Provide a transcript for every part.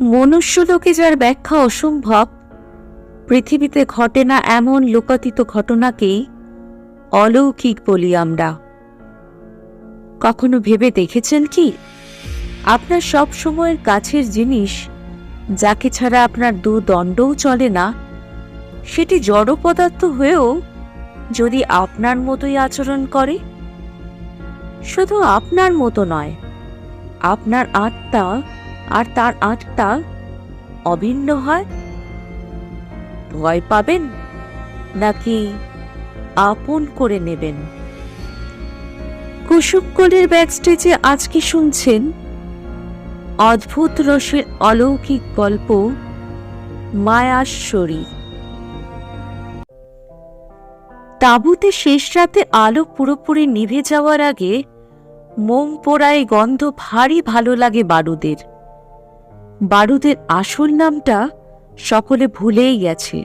মনুষ্যলোকে যার ব্যাখ্যা অসম্ভব, পৃথিবীতে ঘটে না এমন লোকাতীত ঘটনাকেই অলৌকিক বলি আমরা। কখনো ভেবে দেখেছেন কি? আপনার সব সময়ের কাছের জিনিস, যাকে ছাড়া আপনার দু দণ্ডও চলে না, সেটি জড় পদার্থ হয়েও যদি আপনার মতোই আচরণ করে? শুধু আপনার মতো নয়, আপনার আত্মা আর তার আত্মা অভিন্ন হয়? ভয় পাবেন? নাকি আপন করে নেবেন? কুসুমকলের ব্যাকস্টেজে আজকে শুনছেন? অদ্ভুত রসের অলৌকিক গল্প, মায়াশ্বরী। তাঁবুতে শেষ রাতে আলো পুরোপুরি নিভে যাওয়ার আগে মোম পোড়ায় গন্ধ ভারী ভালো লাগে বারুদের। আসল নামটা সকলে ভুলেই গেছে।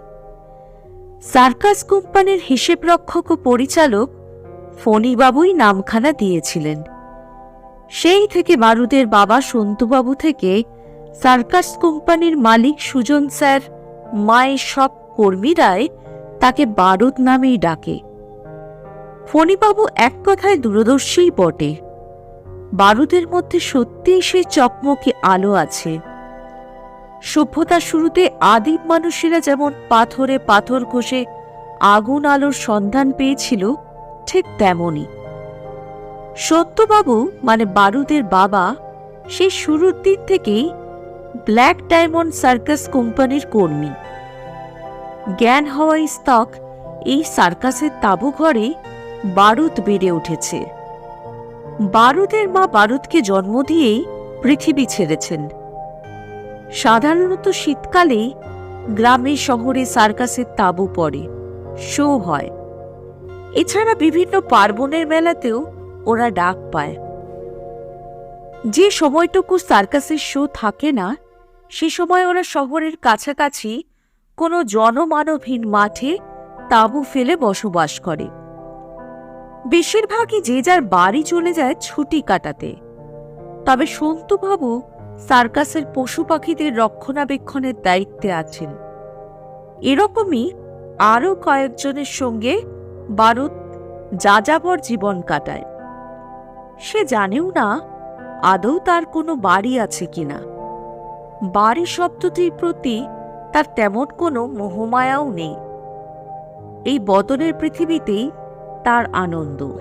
সার্কাস কোম্পানির হিসেব রক্ষক ও পরিচালক ফণিবাবুই নামখানা দিয়েছিলেন। সেই থেকে বারুদের বাবা সন্তুবাবু থেকে সার্কাস কোম্পানির মালিক সুজন স্যার, মায়ের সব কর্মীরাই তাকে বারুদ নামেই ডাকে। ফণিবাবু এক কথায় দূরদর্শীই বটে। বারুদের মধ্যে সত্যিই সে চকমকে আলো আছে। সভ্যতার শুরুতে আদিম মানুষেরা যেমন পাথরে পাথর ঘষে আগুন আলোর সন্ধান পেয়েছিল, ঠিক তেমনই। সত্যবাবু মানে বারুদের বাবা, সেই শুরুর দিক থেকেই ব্ল্যাক ডায়মন্ড সার্কাস কোম্পানির কর্মী। জ্ঞান হওয়াই স্তক এই সার্কাসের তাঁবু ঘরে বারুদ বেড়ে উঠেছে। বারুদের মা বারুদকে জন্ম দিয়েই পৃথিবী ছেড়েছেন। সাধারণত শীতকালে গ্রামে শহরে সার্কাসের তাঁবু পড়ে শো হয়। এছাড়া বিভিন্ন পার্বণের মেলাতেও ওরা ডাক পায়। যে সময়টুকু সার্কাসের শো থাকে না, সে সময় ওরা শহরের কাছাকাছি কোনো জনমানবহীন মাঠে তাঁবু ফেলে বসবাস করে। বেশিরভাগই যে যার বাড়ি চলে যায় ছুটি কাটাতে। তবে সন্তুবাবু সার্কাসের পশু পাখিদের রক্ষণাবেক্ষণের দায়িত্বে আছেন। এরকমই আরও কয়েকজনের সঙ্গে বারুদ যাযাবর জীবন কাটায়। সে জানেও না আদৌ তার কোনো বাড়ি আছে কিনা। বাড়ি শব্দটির প্রতি তার তেমন কোনো মোহমায়াও নেই। এই বদলের পৃথিবীতেই তার আনন্দ।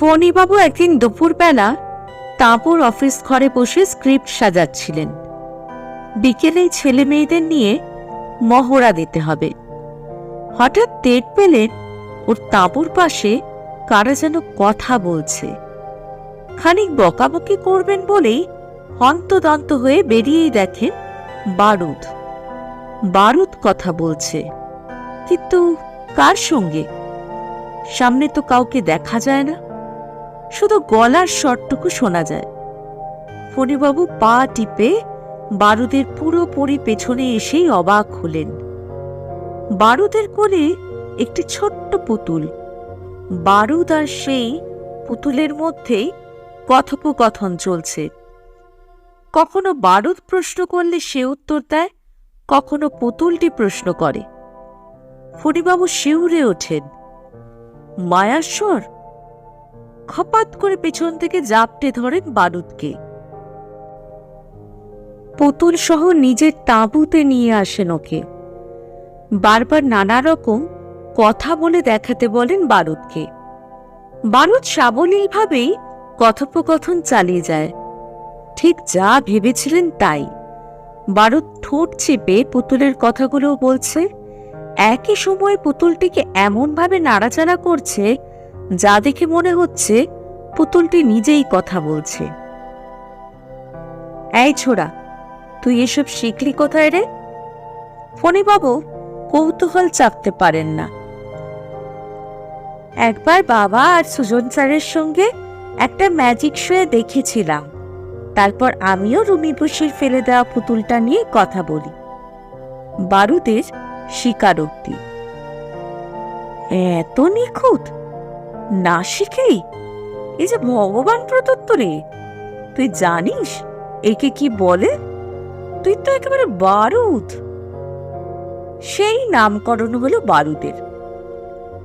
ফণিবাবু একদিন দুপুরবেলা তাঁপুর অফিস ঘরে বসে স্ক্রিপ্ট সাজাচ্ছিলেন। বিকেলেই ছেলে মেয়েদের নিয়ে মহড়া দিতে হবে। হঠাৎ টের পেলেন, ওর তাঁবুর পাশে কারা যেন কথা বলছে। খানিক বকাবকি করবেন বলেই হন্তদন্ত হয়ে বেরিয়েই দেখেন বারুদ। বারুদ কথা বলছে। কিন্তু কার সঙ্গে? সামনে তো কাউকে দেখা যায় না। শুধু গলার স্বরটুকু শোনা যায়। ফণিবাবু পা টিপে বারুদের পুরোপুরি পেছনে এসেই অবাক হলেন। বারুদের কোলে একটি ছোট্ট পুতুল। বারুদ আর সেই পুতুলের মধ্যেই কথোপকথন চলছে। কখনো বারুদ প্রশ্ন করলে সে উত্তর দেয়, কখনো পুতুলটি প্রশ্ন করে। ফণিবাবু শিউরে ওঠেন। মায়াস্বর খপাত করে পেছন থেকে জাপটে ধরেন বারুদকে। পুতুল সহ নিজের তাঁবুতে নিয়ে আসেন ওকে। বারবার নানা রকম কথা বলে দেখাতে বলেন বারুদকে। বারুদ সাবলীলভাবেই কথোপকথন চালিয়ে যায়। ঠিক যা ভেবেছিলেন তাই। বারুদ ঠোঁট চেপে পুতুলের কথাগুলো বলছে, একই সময় পুতুলটিকে এমনভাবে নাড়াচাড়া করছে যা দেখে মনে হচ্ছে পুতুলটি নিজেই কথা বলছে। এই ছোড়া, তুই এসব শিখলি কোথায় রে? ফণিবাবু কৌতূহল চাপতে পারেন না। একবার বাবা আর সুজন স্যারের সঙ্গে একটা ম্যাজিক শোয়ে দেখেছিলাম। তারপর আমিও রুমি বসির ফেলে দেওয়া পুতুলটা নিয়ে কথা বলি। বারুদের স্বীকারোক্তি। এত নিখুঁত! না শিখেই? এই যে ভগবান প্রদত্ত রে। তুই জানিস? একে কি বলে? তুই তো একেবারে বারুদ। সেই নামকরণ হলো বারুদের।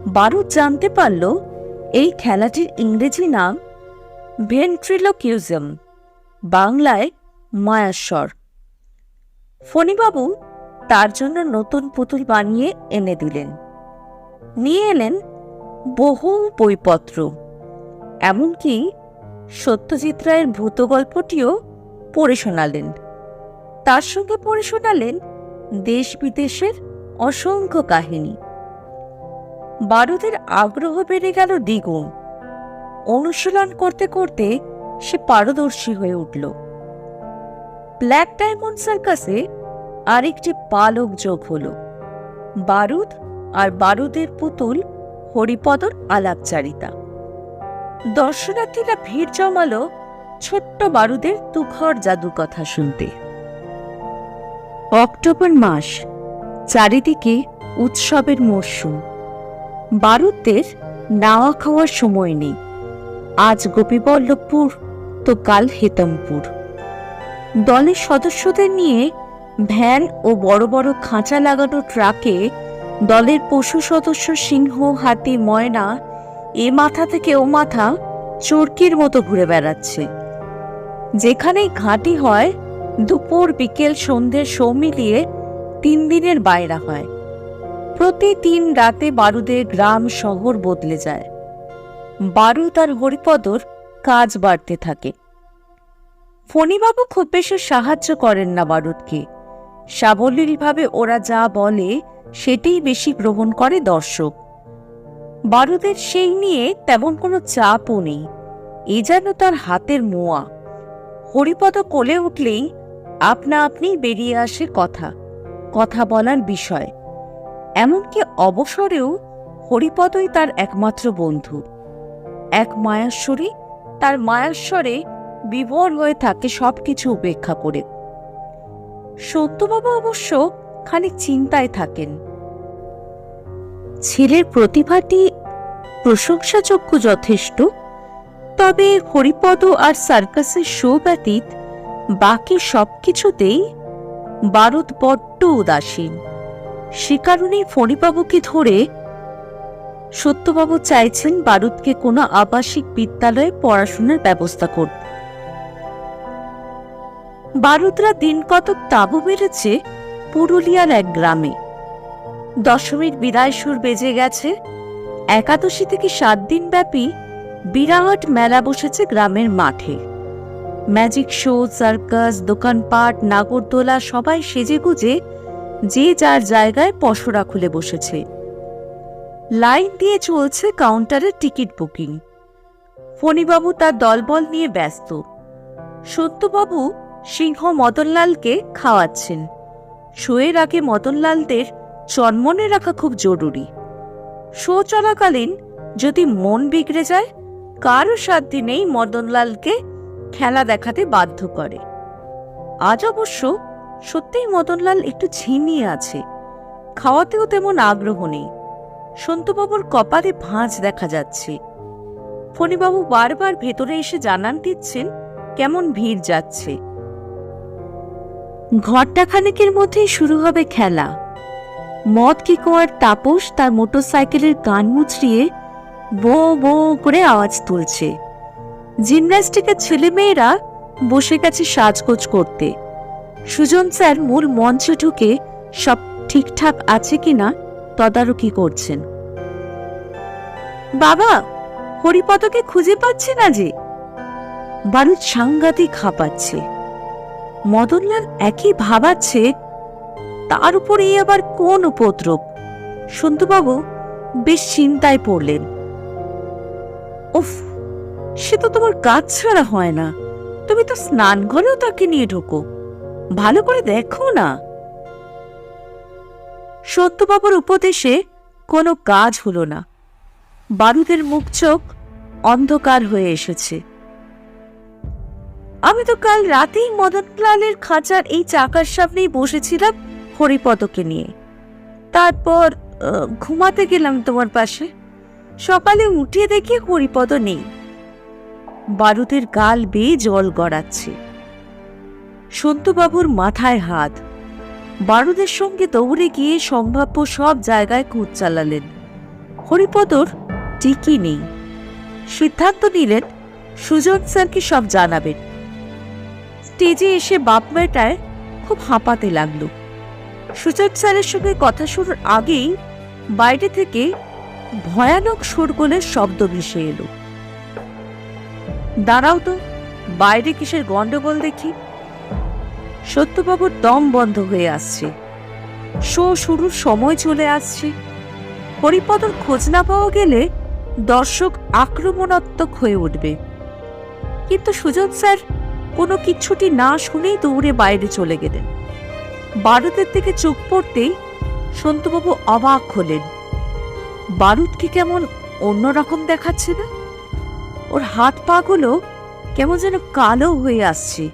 বারুদ জানতে পারল এই খেলাটির ইংরেজি নাম ভেন্ট্রিলোকিউজম, বাংলায় মায়াস্বর। ফণিবাবু তার জন্য নতুন পুতুল বানিয়ে এনে দিলেন। নিয়ে এলেন বহু বইপত্র। এমনকি সত্যজিৎ রায়ের ভূত গল্পটিও পড়ে শোনালেন। তার সঙ্গে পড়ে শোনালেন দেশ বিদেশের অসংখ্য কাহিনী। বারুদের আগ্রহ বেড়ে গেল দ্বিগুণ। অনুশীলন করতে করতে সে পারদর্শী হয়ে উঠল। ব্ল্যাক ডায়মন্ড সার্কাসে আরেকটি পালক যোগ হল। বারুদ আর বারুদের পুতুল হরিপদর আলাপচারিতা। দর্শনার্থীরা ভিড় জমালো ছোট্ট বারুদের তুখর জাদু কথা শুনতে। অক্টোবর মাস, চারিদিকে উৎসবের মরশুম। বারুদদের নাওয়া খাওয়ার সময় নেই। আজ গোপীবল্লভপুর, তো কাল হেতমপুর। দলের সদস্যদের নিয়ে ভ্যান ও বড় বড় খাঁচা লাগানো ট্রাকে দলের পশু সদস্য সিংহ, হাতি, ময়না এ মাথা থেকে ও মাথা চরকির মতো ঘুরে বেড়াচ্ছে। যেখানেই ঘাঁটি হয়, দুপুর, বিকেল সন্ধ্যের শো মিলিয়ে তিন দিনের বাইরা হয়। প্রতি তিন রাতে বারুদের গ্রাম, শহর বদলে যায়। বারুদ আর হরিপদর কাজ বাড়তে থাকে। ফণিবাবু খুব বেশি সাহায্য করেন না বারুদকে। সাবলীলভাবে ওরা যা বলে সেটাই বেশি গ্রহণ করে দর্শক। বারুদের সেই নিয়ে তেমন কোনো চাপও নেই। এ যেন তার হাতের মোয়া। হরিপদ কোলে উঠলেই আপনা আপনি বেরিয়ে আসে কথা কথা বলার বিষয়। এমনকি অবসরেও হরিপদই তার একমাত্র বন্ধু। এক মায়াস্বরী তার মায়াস্বরে বিভোর হয়ে থাকে সবকিছু উপেক্ষা করে। সত্যবাবু অবশ্য খানিক চিন্তায় থাকেন। ছেলের প্রতিভাটি প্রশংসাযোগ্য যথেষ্ট, তবে হরিপদ আর সার্কাসের শো ব্যতীত বাকি সবকিছুতেই বারুদ বড্ড উদাসীন। সে কারণেই ফণিবাবুকে ধরে সত্যবাবু চাইছেন বারুদকে কোনো আবাসিক বিদ্যালয়ে পড়াশোনার ব্যবস্থা করতে। বারুদরা দিন কতক তাবু মেরেছে পুরুলিয়ার এক গ্রামে। দশমীর বিদায় সুর বেজে গেছে। একাদশী থেকে সাত দিন ব্যাপী বিরাট মেলা বসেছে গ্রামের মাঠে। ম্যাজিক শো, সার্কাস, দোকানপাট, নাগরদোলা সবাই সেজেগুজে যে যার জায়গায় পসরা খুলে বসেছে। লাইন দিয়ে চলছে কাউন্টারের টিকিট বুকিং। ফণিবাবু তার দলবল নিয়ে ব্যস্ত। সত্যবাবু সিংহ মদনলালকে খাওয়াচ্ছেন। শোয়ের আগে মদনলালদের চন্মনে রাখা খুব জরুরি। শো চলাকালীন যদি মন বিগড়ে যায়, কারও সাধ্য নেই মদনলালকে খেলা দেখাতে বাধ্য করে। আজ অবশ্য সত্যিই মদনলাল একটু ঝিমিয়ে আছে। খাওয়াতেও তেমন আগ্রহ নেই। সন্তুবাবুর কপালে ভাঁজ দেখা যাচ্ছে। ফণিবাবু বারবার ভেতরে এসে জানান দিচ্ছেন, কেমন ভিড় যাচ্ছে। ঘরটা খানেকের মধ্যেই শুরু হবে খেলা। মদ কি কোয়ার তাপস তার মোটরসাইকেলের গান মুচড়িয়ে বো বো করে আওয়াজ তুলছে। জিমন্যাস্টিকের ছেলেমেয়েরা বসে গেছে সাজগোজ করতে। সুজন স্যার মূল মঞ্চে ঢুকে সব ঠিকঠাক আছে কিনা তদারকি করছেন। বাবা, হরিপদকে খুঁজে পাচ্ছে না যে। বারুদ সাংঘাতিক হাঁপাচ্ছে। মদনলাল একই ভাবাচ্ছে, তার উপর আবার কোন উপদ্রব? সন্তুবাবু বেশ চিন্তায় পড়লেন। উফ, সে তো তোমার কাজ ছাড়া হয় না। তুমি তো স্নান ঘরেও তাকে নিয়ে ঢোকো। ভালো করে দেখো না। সত্যবাবুর উপদেশে কোনো কাজ হলো না। বারুদের মুখ চোখ অন্ধকার হয়ে এসেছে। আমি তো কাল রাতেই মদনলালের খাঁচার এই চাকার সামনেই বসেছিলাম হরিপদকে নিয়ে। তারপর ঘুমাতে গেলাম তোমার পাশে। সকালে উঠে দেখি হরিপদ নেই। বারুদের গাল বেয়ে জল গড়াচ্ছে। সন্তুবাবুর মাথায় হাত। বারুদের সঙ্গে দৌড়ে গিয়ে সম্ভাব্য সব জায়গায় খুঁজ চালালেন। হরিপদর টিকি নেই। সিদ্ধান্ত নিলেন, সুজন স্যারকে সব জানাবেন। স্টেজে এসে বাপ মেয়েটায় খুব হাঁপাতে লাগল। সুজন স্যারের সঙ্গে কথা শুরুর আগেই বাইরে থেকে ভয়ানক শোরগোলের শব্দ ভেসে এলো। দাঁড়াও তো, বাইরে কিসের গন্ডগোল দেখি? সত্যবাবুর দম বন্ধ হয়ে আসছে। শো শুরুর সময় চলে আসছে। হরিপদর খোঁজ না পাওয়া গেলে দর্শক আক্রমণাত্মক হয়ে উঠবে। কিন্তু সুজন স্যার কোনো কিচ্ছুটি না শুনেই দৌড়ে বাইরে চলে গেলেন। বারুদের দিকে চোখ পড়তেই সন্তুবাবু অবাক হলেন। বারুদকে কেমন অন্যরকম দেখাচ্ছে না? ওর হাত পাগুলো কেমন যেন কালো হয়ে আসছে।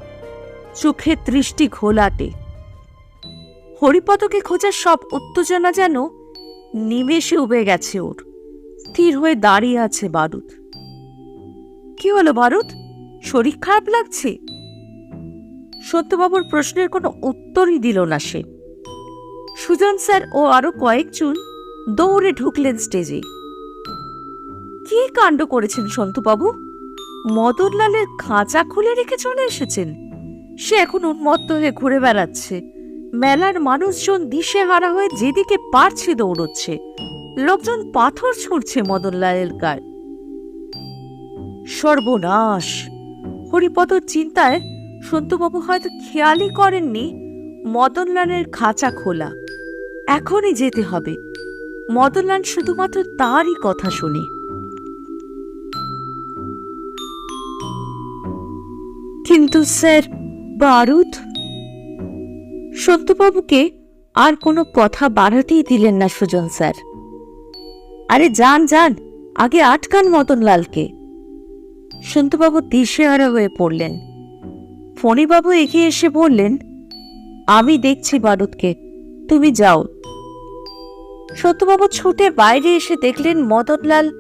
চোখের দৃষ্টি ঘোলাটে। হরিপদকে খোঁজার সব উত্তেজনা যেন নিমেষে উবে গেছে ওর। স্থির হয়ে দাঁড়িয়ে আছে বারুদ। কি হলো বারুদ? শরীর খারাপ লাগছে? সত্যবাবুর প্রশ্নের কোনো উত্তরই দিল না সে। সুজন স্যার ও আরও কয়েকজন দৌড়ে ঢুকলেন স্টেজে। কি কাণ্ড করেছেন সন্তুবাবু? মদনলালের খাঁচা খুলে রেখে চলে এসেছেন? সে এখন উন্মত্ত হয়ে ঘুরে বেড়াচ্ছে। মেলার মানুষজন দিশে হারা হয়ে যেদিকে পারছে দৌড়চ্ছে। লোকজন পাথর ছুঁড়ছে মদনলালের গায়ে। সর্বনাশ! হরিপদর চিন্তায় সন্তুবাবু হয়তো খেয়ালই করেননি মদনলালের খাঁচা খোলা। এখনই যেতে হবে। মদনলাল শুধুমাত্র তারই কথা শুনে। কিন্তু স্যার, বারুদ? সত্যবাবুকে আর কোনো কথা বাড়াতেই দিলেন না সুজন স্যার। আরে যান যান, আগে আটকান মদনলালকে। সন্তুবাবু দিশেহারা হয়ে পড়লেন। ফণিবাবু এগিয়ে এসে বললেন, আমি দেখছি বারুদকে, তুমি যাও। সত্যবাবু ছুটে বাইরে এসে দেখলেন মদনলাল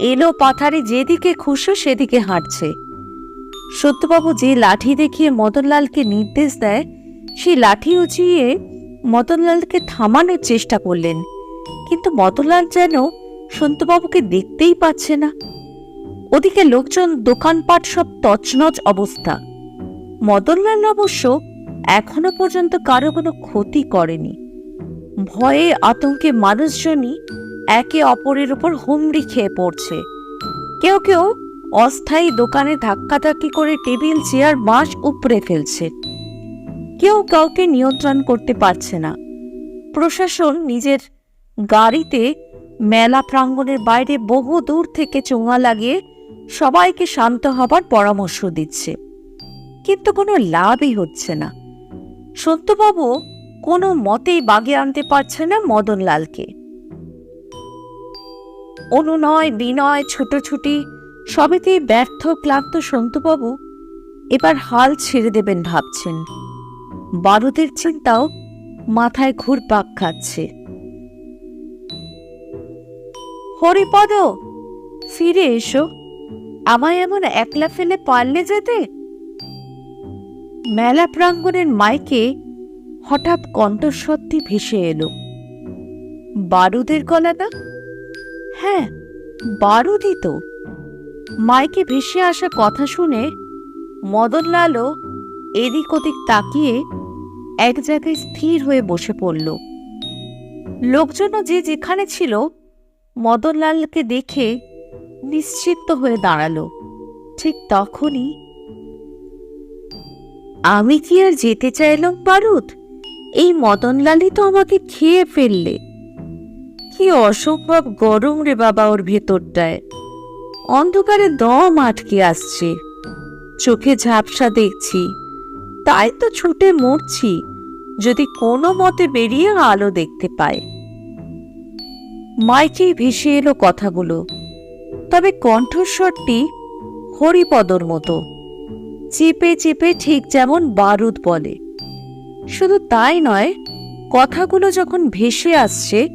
এলো পাথারে, যেদিকে খুশো সেদিকে হাঁটছে। সত্যবাবু যে লাঠি দেখিয়ে মদনলালকে নির্দেশ দেয় সেই লাঠি উঁচিয়ে মদনলালকে থামানোর চেষ্টা করলেন। কিন্তু মদনলাল যেন সত্যবাবুকে দেখতেই পাচ্ছে না। ওদিকে লোকজন দোকানপাট সব তছনছ অবস্থা। মদনলাল অবশ্য এখনও পর্যন্ত কারও কোনো ক্ষতি করেনি। ভয়ে আতঙ্কে মানুষজনই একে অপরের উপর হুমড়ি খেয়ে পড়ছে। কেউ কেউ অস্থায়ী দোকানে ধাক্কাধাক্কি করে টেবিল, চেয়ার, বাঁশ উপড়ে ফেলছে। কেউ কাউকে নিয়ন্ত্রণ করতে পারছে না। প্রশাসন নিজের গাড়িতে মেলা প্রাঙ্গণের বাইরে বহু দূর থেকে চোঙা লাগিয়ে সবাইকে শান্ত হবার পরামর্শ দিচ্ছে। কিন্তু কোনো লাভই হচ্ছে না। সত্যবাবু কোনো মতেই বাগে আনতে পারছে না মদনলালকে। অনুনয়, বিনয়, ছুটোছুটি সবেতেই ব্যর্থ, ক্লান্ত সন্তুবাবু এবার হাল ছেড়ে দেবেন ভাবছেন। বারুদের চিন্তাও মাথায় ঘুরপাক খাচ্ছে। হরিপদ ফিরে এসো। আমায় এমন একলা ফেলে পারলে যেতে? মেলা প্রাঙ্গণের মাইকে হঠাৎ কণ্ঠস্বরটি ভেসে এলো। বারুদের গলা না? হ্যাঁ বারুদই তো। মাইকে ভেসে আসা কথা শুনে মদনলালও এদিক ওদিক তাকিয়ে এক জায়গায় স্থির হয়ে বসে পড়ল। লোকজনও যে যেখানে ছিল, মদনলালকে দেখে নিশ্চিন্ত হয়ে দাঁড়াল। ঠিক তখনই আমি কি আর যেতে চাইলাম বারুদ এই মদনলালই তো আমাকে খেয়ে ফেললে। কি অসম্ভব গরম রে বাবা ওর ভেতরটায়। অন্ধকারে দম আটকে আসছে। চোখে ঝাপসা দেখছি। তাই তো ছুটে মরছি। যদি কোনো মতে বেরিয়ে আলো দেখতে পায়। মাইকেই ভেসে এলো কথাগুলো। তবে কণ্ঠস্বরটি হরিপদর মতো। চেপে চেপে ঠিক যেমন বারুদ বলে। শুধু তাই নয়, কথাগুলো যখন ভেসে আসছে,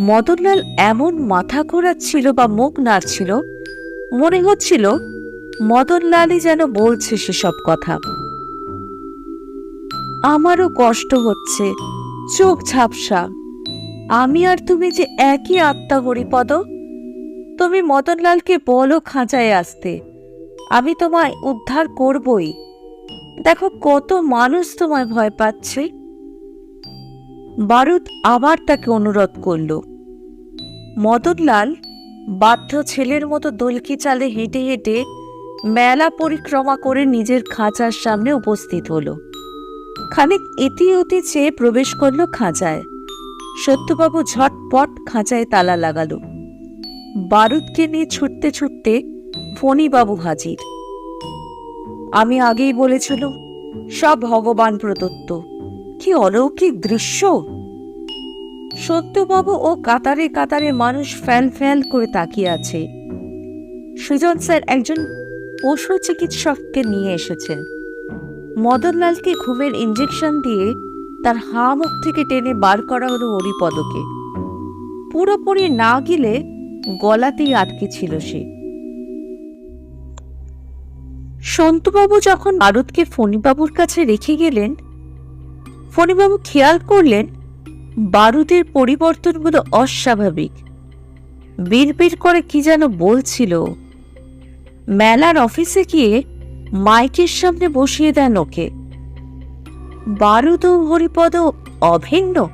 মদনলাল এমন মাথা ঘোরাচ্ছিল বা মুখ নাড়ছিল, মনে হচ্ছিল মদনলালই যেন বলছে সেসব কথা। আমারও কষ্ট হচ্ছে, চোখ ঝাপসা। আমি আর তুমি যে একই আত্মা হরিপদ? তুমি মদনলালকে বলো খাঁচায় আসতে। আমি তোমায় উদ্ধার করবই। দেখো কত মানুষ তোমায় ভয় পাচ্ছে। বারুদ আবার তাকে অনুরোধ করল। মদনলাল বাধ্য ছেলের মতো দলকি চালে হেঁটে হেঁটে মেলা পরিক্রমা করে নিজের খাঁচার সামনে উপস্থিত হলো। খানিক এটি ওতি চেয়ে প্রবেশ করল খাঁচায়। সত্যবাবু ঝটপট খাঁচায় তালা লাগালো। বারুদকে নিয়ে ছুটতে ছুটতে ফণিবাবু হাজির। আমি আগেই বলেছিল সব ভগবান প্রদত্ত। কি অলৌকিক দৃশ্য! সত্যবাবু ও কাতারে কাতারে মানুষ ফ্যাল ফ্যাল করে তাকিয়ে আছে। সুজন স্যার একজন পশু চিকিৎসককে নিয়ে এসেছেন। মদনলালকে ঘুমের ইঞ্জেকশন দিয়ে তার হা মুখ থেকে টেনে বার করা হলো হরিপদকে পুরোপুরি না গিলে গলাতেই আটকে ছিল সে। সন্তুবাবু যখন আরতকে ফণিবাবুর কাছে রেখে গেলেন, ফণিবাবু খেয়াল করলেন, বারুদের পরিবর্তনগুলো অস্বাভাবিক। বিড়বিড় করে কি যেন বলছিল। মেলার অফিসে গিয়ে মাইকের সামনে বসিয়ে দেন ওকে। বারুদ ও হরিপদ অভিন্ন।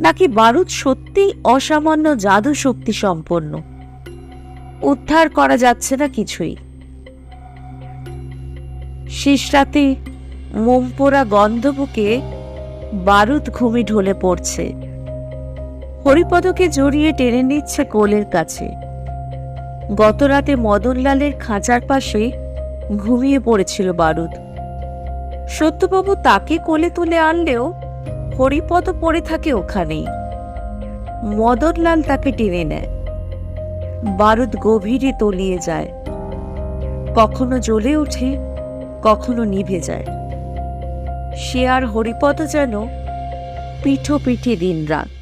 নাকি বারুদ সত্যিই অসামান্য জাদু শক্তি সম্পন্ন? উদ্ধার করা যাচ্ছে না কিছুই। শেষ রাতে মোমপোড়া গন্ধ বুকে বারুদ ঘুমি ঢলে পড়ছে। হরিপদকে জড়িয়ে টেনে নিচ্ছে কোলের কাছে। গত রাতে মদনলালের খাঁচার পাশে ঘুমিয়ে পড়েছিল বারুদ। সত্যবাবু তাকে কোলে তুলে আনলেও হরিপদ পড়ে থাকে ওখানেই। মদনলাল তাকে টেনে নেয়। বারুদ গভীরে তলিয়ে যায়। কখনো জ্বলে ওঠে, কখনো নিভে যায়। সে আর হরিপদ যেন পিঠো পিঠে দিন রাত